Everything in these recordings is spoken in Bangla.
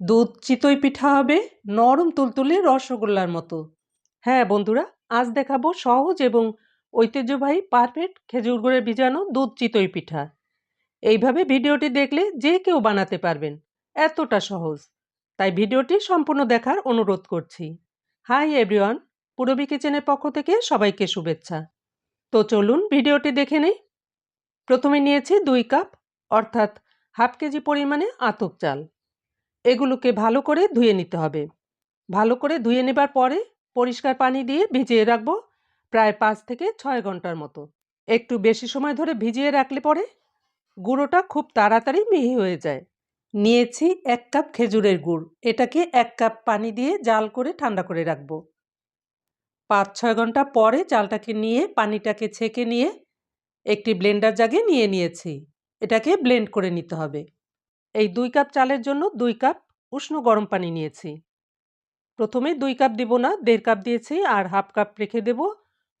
দুধ চিতই পিঠা হবে, নরম তুলতুলে রসগোল্লার মতো। হ্যাঁ বন্ধুরা, আজ দেখাবো সহজ এবং ঐতিহ্যবাহী পারফেক্ট খেজুর গুড়ের ভিজানো দুধ চিতই পিঠা। এইভাবে ভিডিওটি দেখলে যে কেউ বানাতে পারবেন, এতটা সহজ। তাই ভিডিওটি সম্পূর্ণ দেখার অনুরোধ করছি। হাই এভরিওয়ান, পুরবি কিচেনের পক্ষ থেকে সবাইকে শুভেচ্ছা। তো চলুন ভিডিওটি দেখে নেই। প্রথমে নিয়েছি দুই কাপ, অর্থাৎ হাফ কেজি পরিমাণে আতপ চাল। এগুলোকে ভালো করে ধুয়ে নিতে হবে। ভালো করে ধুয়ে নেবার পরে পরিষ্কার পানি দিয়ে ভিজিয়ে রাখব প্রায় পাঁচ থেকে ছয় ঘণ্টার মতো। একটু বেশি সময় ধরে ভিজিয়ে রাখলে পরে গুঁড়োটা খুব তাড়াতাড়ি মিহি হয়ে যায়। নিয়েছি এক কাপ খেজুরের গুড়। এটাকে এক কাপ পানি দিয়ে জাল করে ঠান্ডা করে রাখব। পাঁচ ছয় ঘণ্টা পরে চালটাকে নিয়ে পানিটাকে ছেঁকে নিয়ে একটি ব্লেন্ডার জাগে নিয়ে নিয়েছি। এটাকে ব্লেন্ড করে নিতে হবে। এই দুই কাপ চালের জন্য দুই কাপ উষ্ণ গরম পানি নিয়েছি। প্রথমে দুই কাপ দেব না, দেড় কাপ দিয়েছি আর হাফ কাপ রেখে দেব।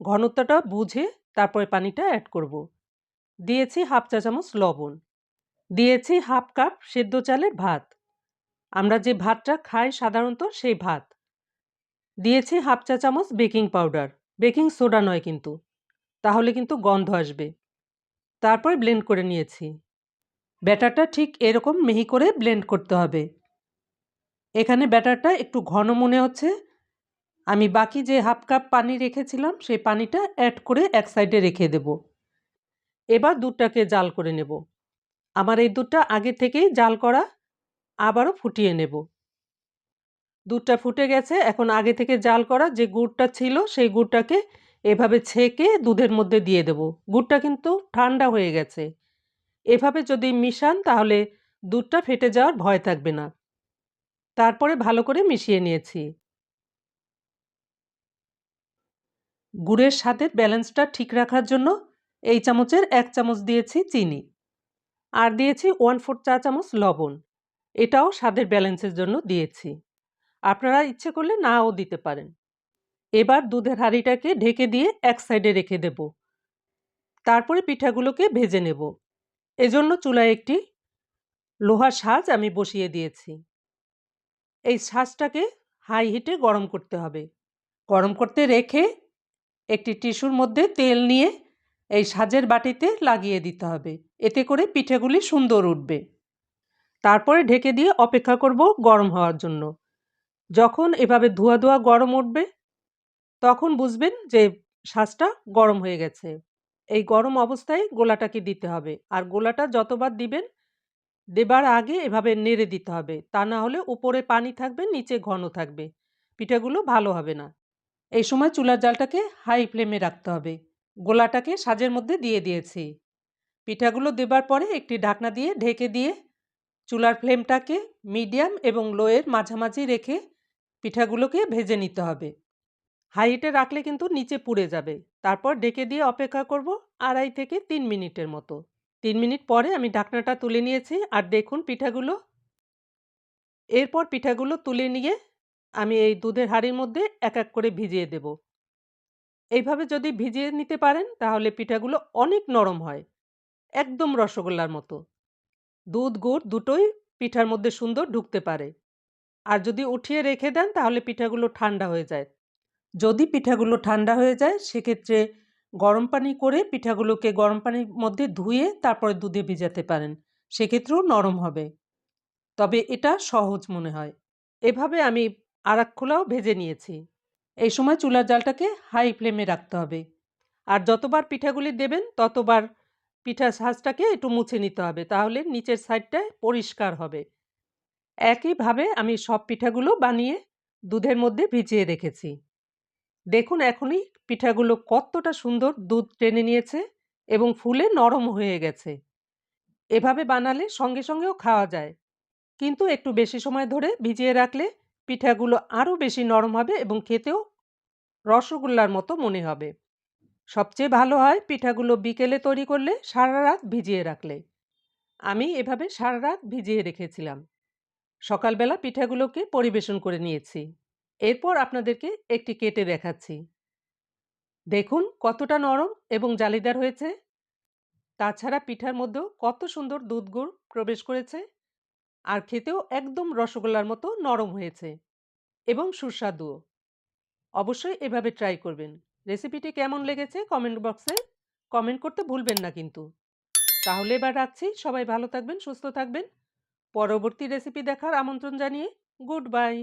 ঘনত্বটা বুঝে তারপরে পানিটা অ্যাড করব। দিয়েছি হাফ চা চামচ লবণ। দিয়েছি হাফ কাপ সেদ্ধ চালের ভাত। আমরা যে ভাতটা খাই সাধারণত সেই ভাত। দিয়েছি হাফ চা চামচ বেকিং পাউডার। বেকিং সোডা নয় কিন্তু। তাহলে কিন্তু গন্ধ আসবে। তারপরে ব্লেন্ড করে নিয়েছি। ব্যাটারটা ঠিক এরকম মিহি করে ব্লেন্ড করতে হবে। এখানে ব্যাটারটা একটু ঘন মনে হচ্ছে। আমি বাকি যে হাফ কাপ পানি রেখেছিলাম, সেই পানিটা অ্যাড করে এক সাইডে রেখে দেব। এবার দুধটাকে জাল করে নেব। আমার এই দুধটা আগে থেকেই জাল করা, আবারও ফুটিয়ে নেব। দুধটা ফুটে গেছে, এখন আগে থেকে জাল করা যে গুড়টা ছিল, সেই গুড়টাকে এভাবে ছেঁকে দুধের মধ্যে দিয়ে দেব। গুড়টা কিন্তু ঠান্ডা হয়ে গেছে। এভাবে যদি মিশান, তাহলে দুধটা ফেটে যাওয়ার ভয় থাকবে না। তারপরে ভালো করে মিশিয়ে নিয়েছি। গুড়ের স্বাদের ব্যালেন্সটা ঠিক রাখার জন্য এই চামচের এক চামচ দিয়েছি চিনি। আর দিয়েছি ওয়ান ফোর চা চামচ লবণ। এটাও স্বাদের ব্যালেন্সের জন্য দিয়েছি। আপনারা ইচ্ছে করলে নাও দিতে পারেন। এবার দুধের হাঁড়িটাকে ঢেকে দিয়ে এক সাইডে রেখে দেব। তারপরে পিঠাগুলোকে ভেজে নেব। এজন্য চুলায় একটি লোহার সাজ আমি বসিয়ে দিয়েছি। এই সাজটাকে হাই হিটে গরম করতে হবে। গরম করতে রেখে একটি টিস্যুর মধ্যে তেল নিয়ে এই সাজের বাটিতে লাগিয়ে দিতে হবে। এতে করে পিঠেগুলি সুন্দর উঠবে। তারপরে ঢেকে দিয়ে অপেক্ষা করব গরম হওয়ার জন্য। যখন এভাবে ধোয়া ধোয়া গরম উঠবে, তখন বুঝবেন যে সাজটা গরম হয়ে গেছে। এই গরম অবস্থায় গোলাটাকে দিতে হবে? আর গোলাটা যতবার দিবেন দেবার আগে এভাবে নেড়ে দিতে হবে। তা না হলে উপরে পানি থাকবে, নিচে ঘন থাকবে। পিঠাগুলো ভালো হবে না। এই সময় চুলার জালটাকে হাই ফ্লেমে রাখতে হবে। গোলাটাকে সাজের মধ্যে দিয়ে দিয়েছি। পিঠাগুলো দেবার পরে একটি ঢাকনা দিয়ে ঢেকে দিয়ে চুলার ফ্লেমটাকে মিডিয়াম এবং লোয়ের মাঝামাঝি রেখে পিঠাগুলোকে ভেজে নিতে হবে। হাইটে রাখলে কিন্তু নিচে পুড়ে যাবে। তারপর ডেকে দিয়ে অপেক্ষা করব আড়াই থেকে তিন মিনিটের মতো। তিন মিনিট পরে আমি ঢাকনাটা তুলে নিয়েছি। আর দেখুন পিঠাগুলো। এরপর পিঠাগুলো তুলে নিয়ে আমি এই দুধের হাঁড়ির মধ্যে এক এক করে ভিজিয়ে দেব। এইভাবে যদি ভিজিয়ে নিতে পারেন, তাহলে পিঠাগুলো অনেক নরম হয়। একদম রসগোল্লার মতো। দুধ গুড় দুটোই পিঠার মধ্যে সুন্দর ঢুকতে পারে। আর যদি উঠিয়ে রেখে দেন, তাহলে পিঠাগুলো ঠান্ডা হয়ে যায়। যদি পিঠাগুলো ঠান্ডা হয়ে যায়, সেক্ষেত্রে গরম পানি করে পিঠাগুলোকে গরম পানির মধ্যে ধুয়ে তারপরে দুধে ভিজাতে পারেন। সেক্ষেত্রেও নরম হবে। তবে এটা সহজ মনে হয়। এভাবে আমি আর খোলাও ভেজে নিয়েছি। এই সময় চুলার জালটাকে হাই ফ্লেমে রাখতে হবে। আর যতবার পিঠাগুলি দেবেন, ততবার পিঠা সাজটাকে একটু মুছে নিতে হবে। তাহলে নিচের সাইডটায় পরিষ্কার হবে। একইভাবে আমি সব পিঠাগুলো বানিয়ে দুধের মধ্যে ভিজিয়ে রেখেছি। দেখুন এখনই পিঠাগুলো কতটা সুন্দর দুধ টেনে নিয়েছে এবং ফুলে নরম হয়ে গেছে। এভাবে বানালে সঙ্গে সঙ্গেও খাওয়া যায়। কিন্তু একটু বেশি সময় ধরে ভিজিয়ে রাখলে পিঠাগুলো আরও বেশি নরম হবে এবং খেতেও রসগোল্লার মতো মনে হবে। সবচেয়ে ভালো হয় পিঠাগুলো বিকেলে তৈরি করলে সারা রাত ভিজিয়ে রাখলে। আমি এভাবে সারা রাত ভিজিয়ে রেখেছিলাম। সকালবেলা পিঠাগুলোকে পরিবেশন করে নিয়েছি। এরপর আপনাদেরকে একটি কেটে দেখাচ্ছি। দেখুন কতটা নরম এবং জালিদার হয়েছে। তাছাড়া পিঠার মধ্যেও কত সুন্দর দুধ গুড় প্রবেশ করেছে। আর খেতেও একদম রসগোল্লার মতো নরম হয়েছে এবং সুস্বাদুও। অবশ্যই এভাবে ট্রাই করবেন। রেসিপিটি কেমন লেগেছে কমেন্ট বক্সে কমেন্ট করতে ভুলবেন না কিন্তু। তাহলে এবার রাখছি। সবাই ভালো থাকবেন, সুস্থ থাকবেন। পরবর্তী রেসিপি দেখার আমন্ত্রণ জানিয়ে গুড বাই